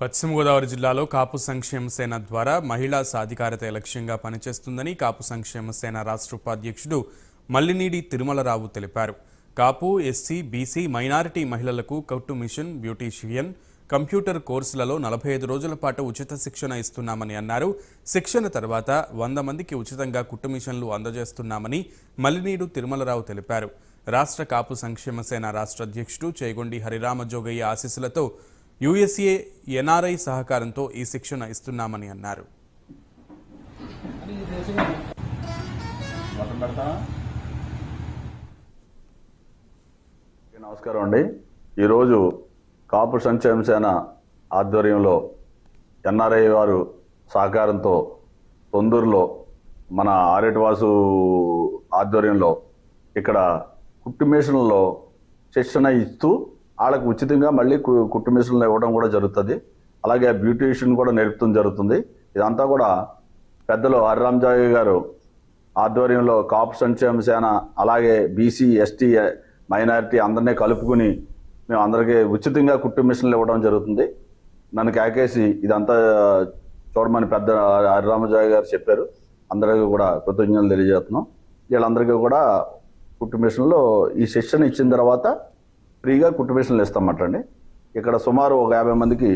పశ్చిమ గోదావరి జిల్లాలో కాపు సంక్షేమ సేన ద్వారా మహిళా సాధికారత లక్ష్యంగా పనిచేస్తుందని కాపు సంక్షేమ సేన రాష్ట్ర ఉపాధ్యక్షుడు మల్లినీడి తిరుమలరావు తెలిపారు. కాపు ఎస్సీ బీసీ మైనారిటీ మహిళలకు కౌట్టు మిషన్ బ్యూటీషియన్ కంప్యూటర్ కోర్సులలో నలభై ఐదు రోజుల పాటు ఉచిత శిక్షణ ఇస్తున్నామని అన్నారు. శిక్షణ తర్వాత వంద మందికి ఉచితంగా కుట్టు మిషన్లు అందజేస్తున్నామని మల్లినీడు తిరుమలరావు తెలిపారు. రాష్ట్ర కాపు సంక్షేమ సేన రాష్ట్ర అధ్యక్షుడు చేగొండి హరిరామ జోగయ్య ఆశీస్సులతో యుఎస్ఏ ఎన్ఆర్ఐ సహకారంతో ఈ శిక్షణ ఇస్తున్నామని అన్నారు. నమస్కారం అండి. ఈరోజు కాపు సంక్షేమ సేన ఆధ్వర్యంలో ఎన్ఆర్ఐ వారు సహకారంతో తొందూరులో మన ఆరేటివాసు ఆధ్వర్యంలో ఇక్కడ కుట్టు మిషన్లలో శిక్షణ ఇస్తూ వాళ్ళకు ఉచితంగా మళ్ళీ కు- కుట్టు మిషన్లు ఇవ్వడం కూడా జరుగుతుంది. అలాగే బ్యూటీషియన్ కూడా నేర్పుతుంది జరుగుతుంది. ఇదంతా కూడా పెద్దలు హరిరామజాగి గారు ఆధ్వర్యంలో కాపు సంక్షేమ సేన అలాగే బీసీ ఎస్టీ మైనారిటీ అందరినీ కలుపుకుని మేము అందరికీ ఉచితంగా కుట్టు మిషన్లు ఇవ్వడం జరుగుతుంది. నన్ను కేకేసి ఇదంతా చూడమని పెద్ద హరిరామజాయ్ గారు చెప్పారు. అందరికీ కూడా కృతజ్ఞతలు తెలియజేస్తున్నాం. వీళ్ళందరికీ కూడా కుట్టు మిషన్లో ఈ శిక్షణ ఇచ్చిన తర్వాత ఫ్రీగా కుట్టు మిషన్లు ఇస్తామటండి ఇక్కడ సుమారు ఒక యాభై మందికి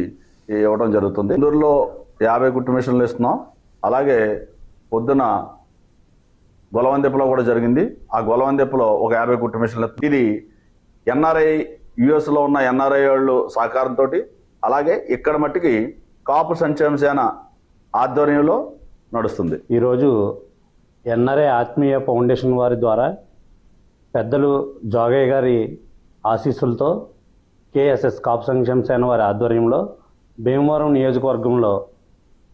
ఇవ్వడం జరుగుతుంది. ఇందూరులో యాభై కుట్టుమిషన్లు ఇస్తున్నాం అలాగే పొద్దున గొలవందెప్పలో కూడా జరిగింది. ఆ గొలవందెప్పలో ఒక యాభై కుట్టు ఇది ఎన్ఆర్ఐ యుఎస్లో ఉన్న ఎన్ఆర్ఐ వాళ్ళు సహకారంతో అలాగే ఇక్కడ మట్టికి కాపు సంక్షేమ సేన ఆధ్వర్యంలో నడుస్తుంది. ఈరోజు ఎన్ఆర్ఏ ఆత్మీయ ఫౌండేషన్ వారి ద్వారా పెద్దలు జోగయ్య గారి ఆశీస్సులతో కేఎస్ఎస్ కాపు సంక్షేమ సేన వారి ఆధ్వర్యంలో భీమవరం నియోజకవర్గంలో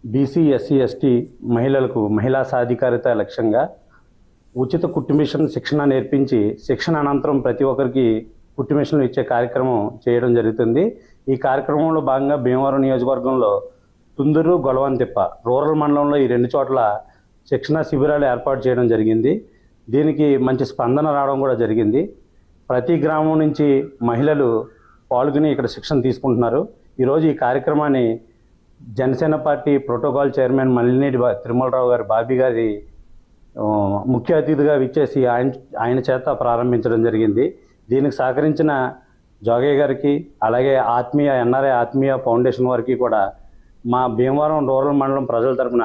బీసీ ఎస్సీ ఎస్టీ మహిళలకు మహిళా సాధికారిత లక్ష్యంగా ఉచిత కుట్టు మిషన్ శిక్షణ నేర్పించి శిక్షణ అనంతరం ప్రతి ఒక్కరికి కుట్టు మిషన్లు ఇచ్చే కార్యక్రమం చేయడం జరుగుతుంది. ఈ కార్యక్రమంలో భాగంగా భీమవరం నియోజకవర్గంలో తుందూరు గొడవంతిప్ప రూరల్ మండలంలో ఈ రెండు చోట్ల శిక్షణ శిబిరాలు ఏర్పాటు చేయడం జరిగింది. దీనికి మంచి స్పందన రావడం కూడా జరిగింది. ప్రతి గ్రామం నుంచి మహిళలు పాల్గొని ఇక్కడ శిక్షణ తీసుకుంటున్నారు. ఈరోజు ఈ కార్యక్రమాన్ని Janasena party protocol chairman Mallineti Tirumalarao గారి బాబీ గారి ముఖ్య అతిథిగా విచ్చేసి ఆయన ఆయన చేత ప్రారంభించడం జరిగింది. దీనికి సహకరించిన జోగయ్య గారికి అలాగే ఆత్మీయ ఎన్ఆర్ఐ ఆత్మీయ ఫౌండేషన్ వారికి కూడా మా భీమవరం రూరల్ మండలం ప్రజల తరపున